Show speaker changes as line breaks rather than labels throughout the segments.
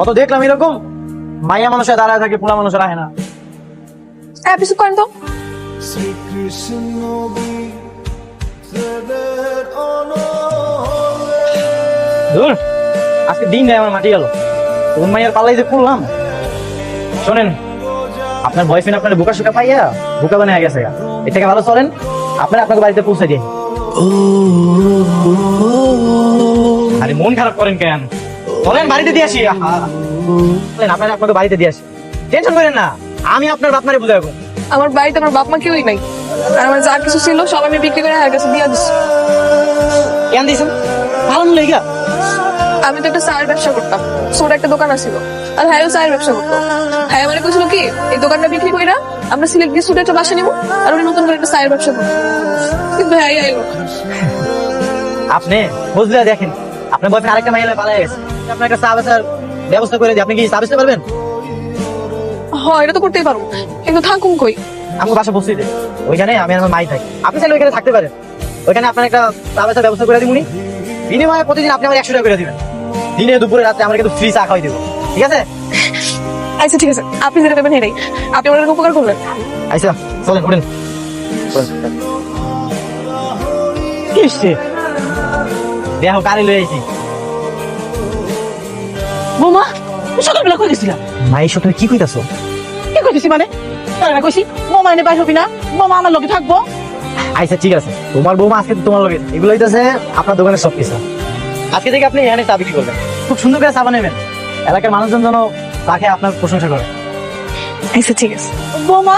অত দেখলাম এরকম মাইয়া মানুষের দাঁড়ায় থাকে পোলা মানুষের আহে না।
হ্যাঁ পিছু করেন তো।
ধুর আজকে দিন দেয় আমার মাটি গেল। কোন মাইয়ার পাল্লাই যে পড়লাম। শোনেন আপনার বয়ফ্রেন্ড আপনার বোকা সুকা পাইয়া বোকা বানিয়ে গেছে। এর থেকে ভালো চলেন আপনার আপনাকে বাড়িতে পৌঁছে দিন আরে মন খারাপ করেন কেন? চলেন বাড়িতে দিয়ে আসি। চলেন আপনার আপনাকে বাড়িতে দিয়ে আসি। টেনশন করেন না আমি আপনার বাপ মারে বুঝাবো
আমার বাড়িতে আমার বাপ মা কেউই নাই। আর আমার যা কিছু ছিল সব আমি বিক্রি করে হার কাছে দিয়ে দিচ্ছি
কেন দিয়েছেন? ভালো মূল্য গা
আমি তো একটা চায়ের ব্যবসা করতাম। ছোট একটা দোকান আছিল। আর হ্যাঁ চায়ের ব্যবসা করতো। হ্যাঁ মানে কইছিল কি এই দোকানটা বিক্রি করে না আমরা সিলেক্ট দিয়ে ছোট একটা বাসা নিবো আর উনি নতুন করে একটা চায়ের ব্যবসা করব। কিন্তু হ্যাঁ
আপনি বুঝলে দেখেন। আপনার বয়ফ্রেন্ড আরেকটা মাইলে পালাই গেছে। আপনার একটা বেচার ব্যবস্থা করে দিই। আপনি কি বেচতে পারবেন?
হ্যাঁ এটা তো করতেই পারব। কিন্তু থাকুন কই?
আমাকে বাসা বসিয়ে দে ওইখানে আমি আমার মাই থাকি। আপনি চাইলে ওইখানে থাকতে পারেন। ওইখানে আপনার একটা বেচার ব্যবস্থা করে দিবনি বিনিময়ে প্রতিদিন আপনি আমার একশো টাকা করে দিবেন। দিনে দুপুরে রাতে আমরা কিন্তু ফ্রি চা খাওয়াই দেবো। ঠিক আছে?
আচ্ছা ঠিক আছে। আপনি যেটা দেবেন হেটাই আপনি আমার উপকার করলেন
আচ্ছা চলেন উঠেন। কি? দেখো গাড়ি লয়ে আইছি।
বৌমা সকালবেলা কই গেছিলাম
মাই সাথে কি কইতাছো?
কি কইতেছি মানে? তারা কইছি বৌমা এনে বাইর হবি না বৌমা আমার লগে থাকব।
আচ্ছা ঠিক আছে। তোমার বৌমা আজকে তোমার লগে এগুলো হইতেছে আপনার দোকানের সব কিছু। আজকে থেকে আপনি এখানে চা বিক্রি করবেন। খুব সুন্দর করে চা বানাবেন এলাকার মানুষজন যেন তাকে আপনার প্রশংসা করে।
আচ্ছা ঠিক আছে।
বৌমা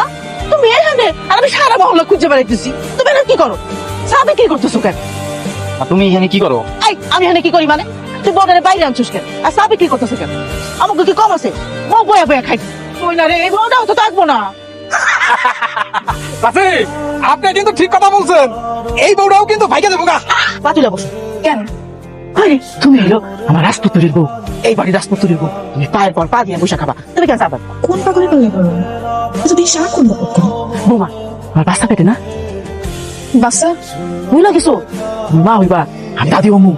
তুমি এখানে আর আমি সারা মহল্লা খুঁজে বেড়াইতেছি। তুমি এখানে কি করো? চা বিক্রি করতেছো কেন?
আর তুমি এখানে কি করো?
এই আমি এখানে কি করি মানে? তুই বউটারে বাইরে আনছিস কেন? আর চা বিক্রি করতেছো কেন? আমাকে কি কম আছে? বউ বয়া বয়া খাই ওই না রে এই বউটাও তো থাকব না।
চাচি আপনি কিন্তু ঠিক কথা বলছেন। এই বউটাও কিন্তু ভাইকে দেবো গা।
পাতুলা বসো
কেন?
আরে তুমি হলো আমার রাজপুত্রের বউ। এই বাড়ির রাজপুত্রের বউ। তুমি পায়ের পর পা দিয়ে বসে খাবা। তুমি কেন চাবা
কোন পাগলে করলে করব যদি শাক কোন
বৌমা আমার বাচ্চা পেটে না?
বাচ্চা?
বুঝলা কিছু? মা হইবা আমি দাদি অমু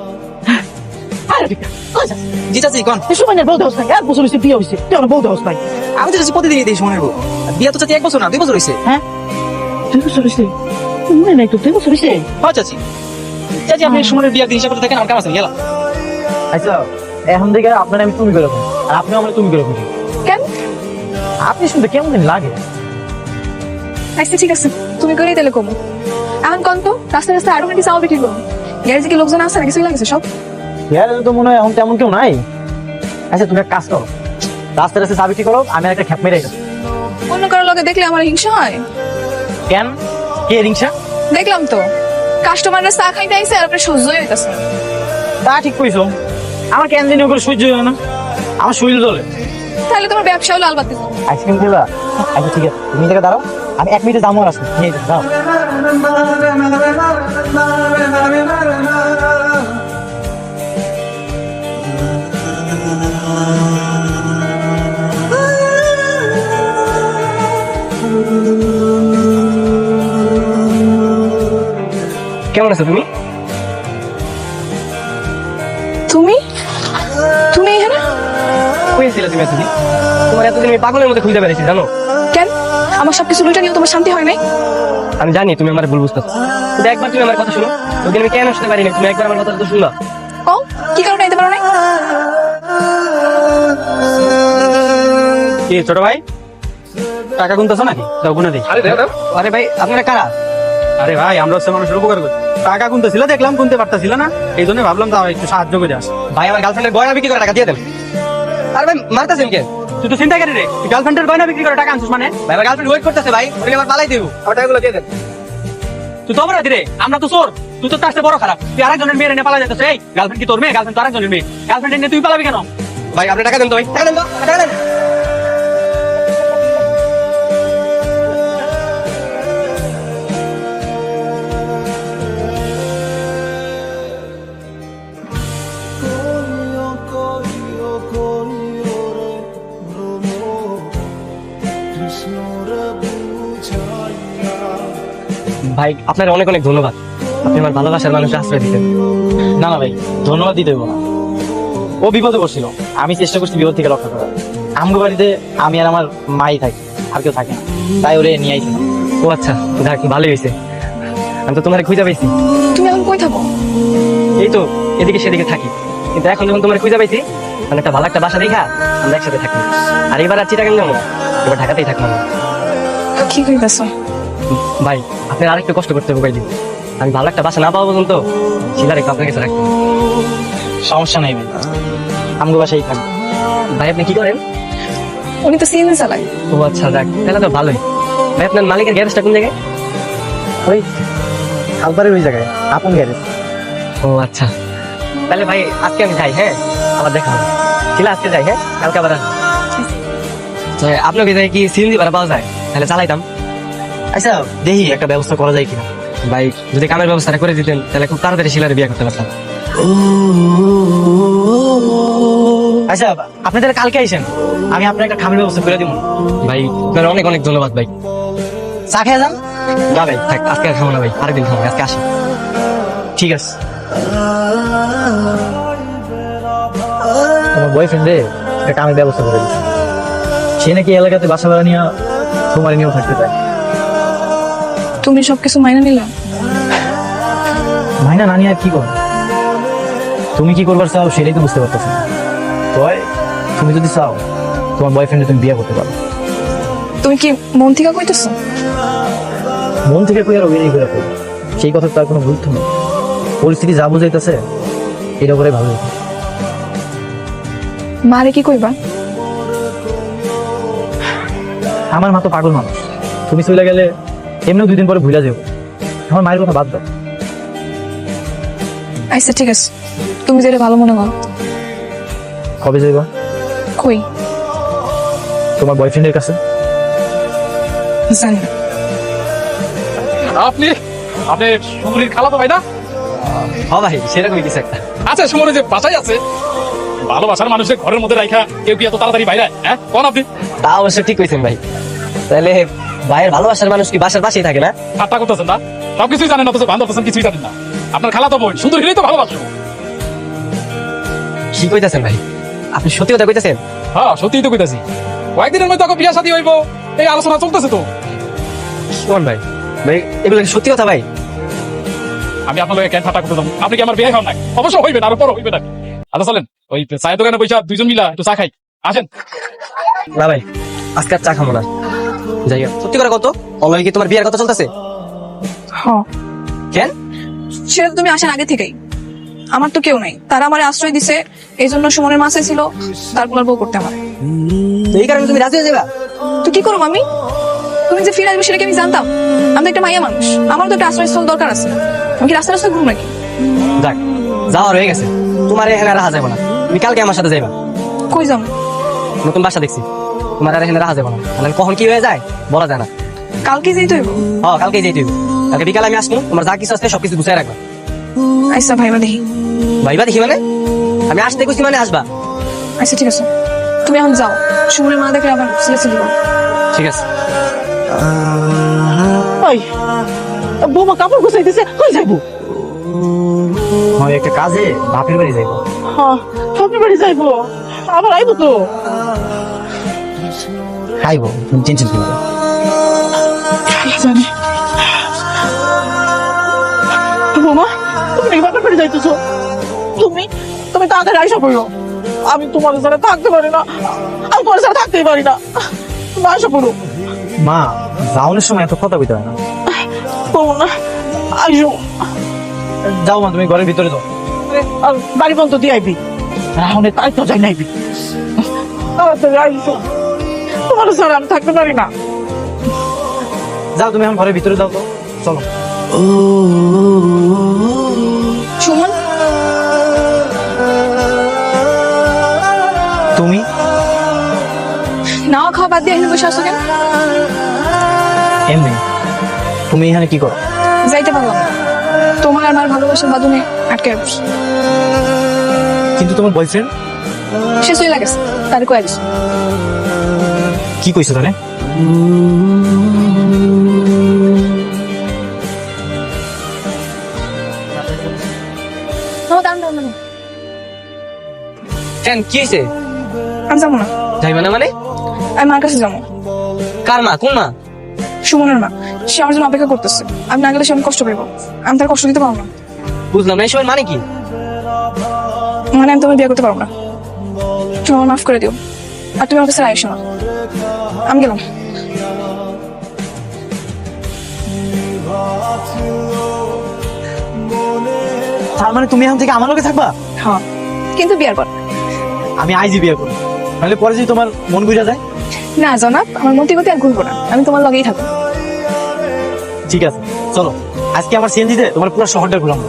আরে বিটা কই
জি চাচি কোন।
এই বউ দেওয়াস এক বছর হয়েছে বিয়ে হয়েছে তুই আমার বউ দেওয়াস নাই।
আমি তো চাচি দিই বিয়া তো চাচি এক বছর না দুই বছর হয়েছে
হ্যাঁ? দুই বছর হয়েছে মনে নাই তো দুই বছর হয়েছে
হ্যাঁ চাচি। চাচি আপনি সময়ের বিয়ার দিন হিসাব করতে থাকেন আমার কাম আছে গেলাম
আচ্ছা এখন থেকে আপনার আমি তুমি করে আর আপনি আমার তুমি করে
কেন?
আপনি শুনতে কেমন লাগে?
আচ্ছা ঠিক আছে। তুমি করেই তাহলে কমো। এখন কন তো? রাস্তায় রাস্তায় আরও নাকি চাও বিক্রি করো গ্যারেজে কি লোকজন আছে নাকি? চলে গেছে সব?
ইয়ার তো মনে হয় এখন তেমন কেউ নাই। আচ্ছা তুমি এক কাজ করো। রাস্তায় রাস্তায় চাবি কি করো আমি একটা খ্যাপ মেরে গেছি
অন্য কারও লোকে দেখলে আমার হিংসা হয়?
কেন? কে রিংসা
দেখলাম তো। কাস্টমাররা চা খাইতে আইছে আর আপনি সহ্যই হইতাছে।
তা ঠিক কইছো। আমার কেন জানি ওগুলো সহ্য হয় না। আমার শরীর জ্বলে।
তাহলে তোমার ব্যবসা হলো আলবাতি।
আইসক্রিম খেলা? আচ্ছা ঠিক আছে। তুমি থেকে দাঁড়াও। আমি এক মিনিটে দামও আসব নিয়ে যাও। দাও
কেমন আছো তুমি?
তুমি? তুমি এখানে?
তুমি এতদিন? তোমার এতদিন আমি পাগলের মধ্যে খুঁজে জানো?
কেন? আমার সবকিছু লুটা নিয়ে তোমার শান্তি হয় নাই?
আমি জানি তুমি আমার ভুল বুঝতে কিন্তু একবার তুমি আমার কথা শুনো ওদিন আমি কেন শুনতে পারিনি তুমি একবার আমার কথা তো শুনলা
কও কি কারণে আইতে পারো নাই?
কি ছোট ভাই? টাকা গুনতেছো নাকি? দাও গুনে দিই। আরে দাও আরে ভাই আপনারা কারা?
আরে ভাই আমরা হচ্ছে মানুষের উপকার করি। টাকা গুনতেছিল দেখলাম গুনতে পারতেছিল না? এই জন্য ভাবলাম তাও একটু সাহায্য করে আস।
ভাই আমার গার্লফ্রেন্ডের গয়না বিক্রি করে টাকা দিয়ে দেন। আরে ভাই মারতেছেন কে?
তুই তো চিন্তা করি রে। গার্লফ্রেন্ডের গয়না বিক্রি করে টাকা আনছিস মানে?
ভাই আমার গার্লফ্রেন্ড ওয়েট করতেছে ভাই ওকে আবার পালাই দেবো। আমার টাকাগুলো দিয়ে দেন।
তুই তো অপরাধী রে আমরা তো চোর। তুই তো তার সাথে বড় খারাপ। তুই আরেকজনের মেয়ে নিয়ে পালা যেতেছে এই গার্লফ্রেন্ড কি তোর মেয়ে? গার্লফ্রেন্ড তো আরেকজনের মেয়ে। গার্লফ্রেন্ড নিয়ে তুই পালাবি কেন?
ভাই আপনি টাকা দেন তো ভাই। টাকা দেন তো টাকা দেন। ভাই আপনার অনেক অনেক ধন্যবাদ। আপনি আমার ভালোবাসার মানুষের আশ্রয় দিতেন।
না না ভাই ধন্যবাদ দিতে না। ও বিপদে পড়ছিল। আমি চেষ্টা করছি বিপদ থেকে রক্ষা করার। আমগো বাড়িতে আমি আর আমার মাই থাকি আর কেউ থাকে না। তাই ওরে নিয়ে আইছি।
ও আচ্ছা যাক ভালোই হয়েছে। আমি তো তোমার খুঁজে পাইছি।
তুমি এখন কই থাকো?
এই তো এদিকে সেদিকে থাকি। কিন্তু এখন যখন তোমার খুঁজে পাইছি মানে একটা ভালো একটা বাসা দেখা আমরা একসাথে থাকি। আর এবার আর চিটাগাং যাব এবার ঢাকাতেই থাকব
কি কইতাছো?
ভাই আপনি আরেকটু কষ্ট করতে হবে ভাই আমি ভালো একটা বাসা না পাওয়া পর্যন্ত শিলার একটু আপনার কাছে রাখব।
সমস্যা নাই ভাই আমগো বাসায় থাকবে
ভাই আপনি কি করেন?
উনি তো সিএনজি চালায়।
ও আচ্ছা যাক তাহলে তো ভালোই। ভাই আপনার মালিকের গ্যারেজটা কোন জায়গায়?
ওই খালপাড়ের ওই জায়গায় আপন গ্যারেজ।
ও আচ্ছা। তাহলে ভাই আজকে আমি যাই হ্যাঁ? আবার দেখা হবে। শিলা আজকে যাই হ্যাঁ? কালকে আবার যাই কি সিএনজি ভাড়া পাওয়া যায়? তাহলে চালাইতাম।
আচ্ছা দেখি একটা ব্যবস্থা করা যায় কিনা।
ভাই যদি কামের ব্যবস্থাটা করে দিতেন তাহলে খুব তাড়াতাড়ি শিলারে বিয়ে করতে পারতাম।
আচ্ছা আপনি তাহলে কালকে আইসেন আমি আপনার একটা খামের ব্যবস্থা করে দিব
ভাই আপনার অনেক অনেক ধন্যবাদ ভাই
চা খেয়ে যান
না ভাই থাক আজকে আর খাব না ভাই আরেকদিন খাব আজকে আসি
ঠিক আছে তোমার বয়ফ্রেন্ডে একটা কামের ব্যবস্থা করে দিচ্ছে সে নাকি এলাকাতে বাসা ভাড়া নিয়ে তোমার নিয়েও থাকতে চায়
তুমি সবকিছু মাইনা নিলে?
মাইনা নানি আর কি করো তুমি কি করবার চাও সেটাই তো বুঝতে পারতেছি তয় তুমি যদি চাও তোমার বয়ফ্রেন্ডে তুমি বিয়ে করতে পারো।
তুমি কি মন থেকে কইতেছো?
মন থেকে কই আর অভিনয় করে করব সেই কথা তার কোনো গুরুত্ব নেই। পরিস্থিতি যা বুঝাইতেছে এটা করে ভালো।
মারে কি কইবা?
আমার মা তো পাগল মানুষ। তুমি চলে গেলে এমনিও দুই দিন পরে ভুলে যাব আমার মায়ের কথা বাদ দাও।
আচ্ছা ঠিক আছে। তুমি যেটা ভালো মনে করো।
কবে যাইবা?
কই?
তোমার বয়ফ্রেন্ডের কাছে।
জানি না।
আপনি আপনি সুমনির খালাতো ভাই না?
হ্যাঁ ভাই সেরকমই কিছু একটা।
আচ্ছা সুমনের যে বাসায় আছে ভালোবাসার মানুষের ঘরের মধ্যে রাখা কেউ কি এত তাড়াতাড়ি বাইরে হ্যাঁ কোন আপনি?
তা অবশ্য ঠিক কইছেন ভাই। তাহলে ভাইয়ের ভালোবাসার মানুষ কি বাসার পাশেই থাকে না?
ঠাট্টা করতেছেন না? সব কিছুই জানেন অথচ বান্ধব আছেন কিছুই জানেন না। আপনার খালাতো বোন সুন্দর হলেই তো ভালোবাসো।
কি কইতাছেন ভাই? আপনি সত্যি কথা কইতাছেন?
হ্যাঁ সত্যিই তো কইতাছি। কয়েকদিনের মধ্যে বিয়া শাদী হইব। এই আলোচনা চলতেছে তো।
শোন ভাই ভাই এগুলো কি সত্যি কথা ভাই?
আমি আপনার কেন ঠাট্টা করতে যাব? আপনি কি আমার বিয়ে হন না অবশ্য হইবেন আরও পর হইবেন নাকি আচ্ছা চলেন ওই চায়ের দোকানে পয়সা দুইজন মিলা একটু চা খাই। আসেন।
না ভাই আজকে আর চা খাব না। যাই হোক, সত্যি করে কত অলরেডি কি তোমার বিয়ের কথা চলতেছে? কেন?
সেটা তুমি আসার আগে থেকেই। আমার তো কেউ নাই। তারা আমার আশ্রয় দিছে এই জন্য সুমনের মাসে ছিল তারপর বউ করতে আমার।
এই কারণে তুমি রাজি হয়ে যাবা?
তো কি করব আমি? তুমি যে ফিরে আসবে সেটা কি আমি জানতাম? আমি একটা মাইয়া মানুষ। আমার তো একটা আশ্রয়স্থল দরকার আছে। আমি কি রাস্তা রাস্তা ঘুম নাকি?
যাক যাওয়ার হয়ে গেছে। তোমার এখানে যাবে না। তুমি কালকে আমার সাথে যাইবা।
কই যাব?
নতুন বাসা দেখছি। তোমার আর এখানে রাখা যাবে না। তাহলে কখন কি হয়ে যায় বলা যায় না।
কালকে যেতে হইব?
হ্যাঁ কালকে যেতে হইবে। কালকে বিকালে আমি আসব তোমার যা কিছু আছে সবকিছু গুছাই রাখবা।
আচ্ছা ভাইবা দেখি।
ভাইবা দেখি মানে? আমি আসতে গেছি মানে আসবা।
আচ্ছা ঠিক আছে। তুমি এখন যাও। সুমনের মা দেখলে আবার ছেলে ছেলে
ঠিক আছে।
ওই বৌমা কাপড় গুছাইতেছে কই যাইবো?
হয় একটা কাজে বাপের বাড়ি যাইবো।
হ্যাঁ বাপের বাড়ি যাইবো। আবার আইবো তো?
খাইবো তুমি টেনশন করবে
জানে। বৌমা তুমি বাপের বাড়ি যাইতেছো। তুমি তুমি তাড়াতাড়ি আইসা পড়ো। আমি তোমার ছাড়া থাকতে পারি না। আমি তোমার ছাড়া থাকতেই পারি না। তুমি আইসা পড়ো।
মা যাওয়ানোর সময় এত কথা বলতে হয় না।
না। আইসো।
যাও মা তুমি ঘরের ভিতরে যাও।
আর বাড়ি বন্ধ দিয়ে আইবি। রাহনে তাই তো যাই নাইবি তাড়াতাড়ি আইসো। তোমার ছাড়া আমি থাকতে পারি না।
যাও তুমি এখন ঘরের ভিতরে যাও তো। চলো।
সুমন?
তুমি?
নাওয়া খাওয়া বাদ দিয়ে এখানে বসে আসো কেন?
এমনি। তুমি এখানে কি করো?
যাইতে পারলাম না তোমার আর মার ভালোবাসার বাঁধনে আটকে বসে
কিন্তু তোমার বয়ফ্রেন্ড
সে চলে গেছে তার কয়ে দিস
কি কইছো
আমি না
মানে
আমি মার কাছে যাব
কার মা কোন মা
সুমনের মা সে আমার জন্য অপেক্ষা করতেছে আমি না গেলে সে অনেক কষ্ট পাবো আমি তার কষ্ট দিতে পারব না
বুঝলাম না এসবের মানে কি
মানে আমি বিয়ে করতে পারব না তুমি মাফ করে দিও আর তুমি কাছে আইসো না আমি গেলাম।
তার মানে তুমি এখন থেকে আমার লোকে থাকবা?
হ্যাঁ কিন্তু বিয়ার পর।
আমি আইজি বিয়ে করব। নাহলে পরে যদি তোমার মন বুঝা যায়?
না জনাব আমার মতি গতি আর ঘুরবো না। আমি তোমার লগেই থাকব।
ঠিক আছে চলো। আজকে আমার সিএনজিতে তোমার পুরো শহরটা ঘুরাম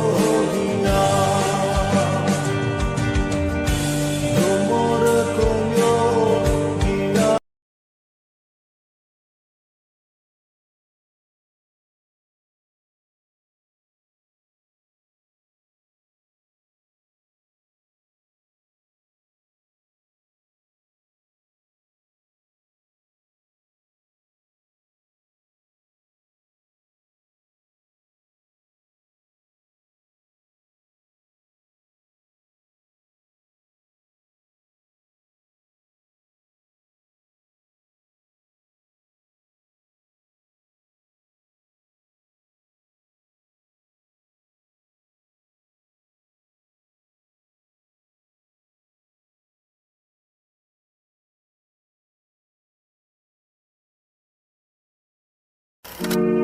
thank you